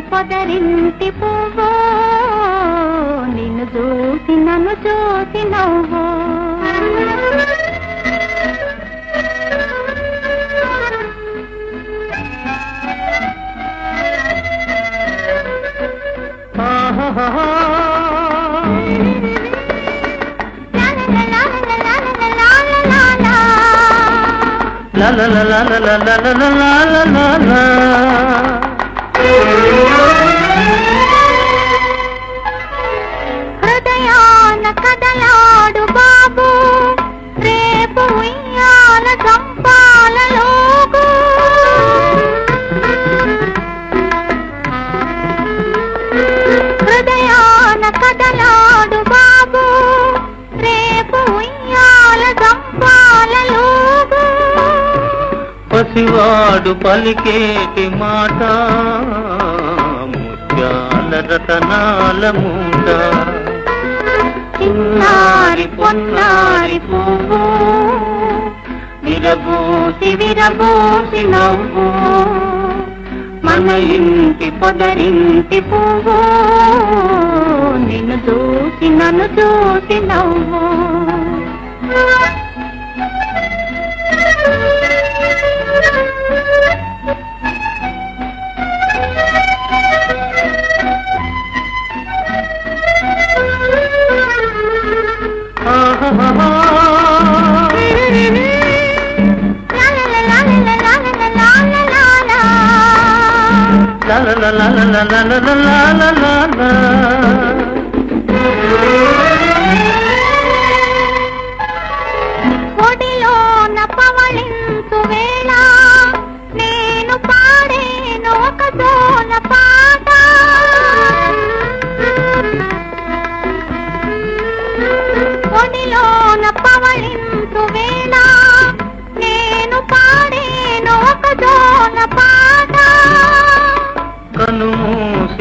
పొదరింటి పువ్వు నిన్ను చూసి నన్ను చూసి నవ్వు ఆహాహా. లా లా లా లా లా లా లా లా లా లా Thank you. పసివాడు పలికేటి మాట ముత్యాల రతనాల మూట. చిన్నారి పొన్నారి పువ్వు విరబూసి విరబూసి నవ్వు. మన ఇంటి పొదరింటి పువ్వు నిన్ను చూసి నన్ను చూసి నవ్వు. పవళింతు వేళ నేను పాడేను ఒక జోన పా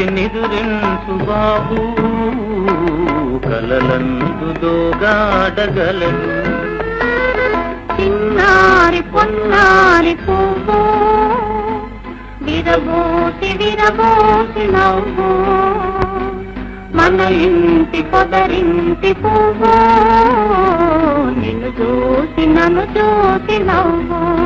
నిదురించు బాబు కలలందు దోగాడగలను. చిన్నారి పొన్నారి పువ్వు విరబోసి విరబోసి నవ్వు. మన ఇంటి పొదరింటి పువ్వు నిన్ను చూసి నన్ను చూసి నవ్వు.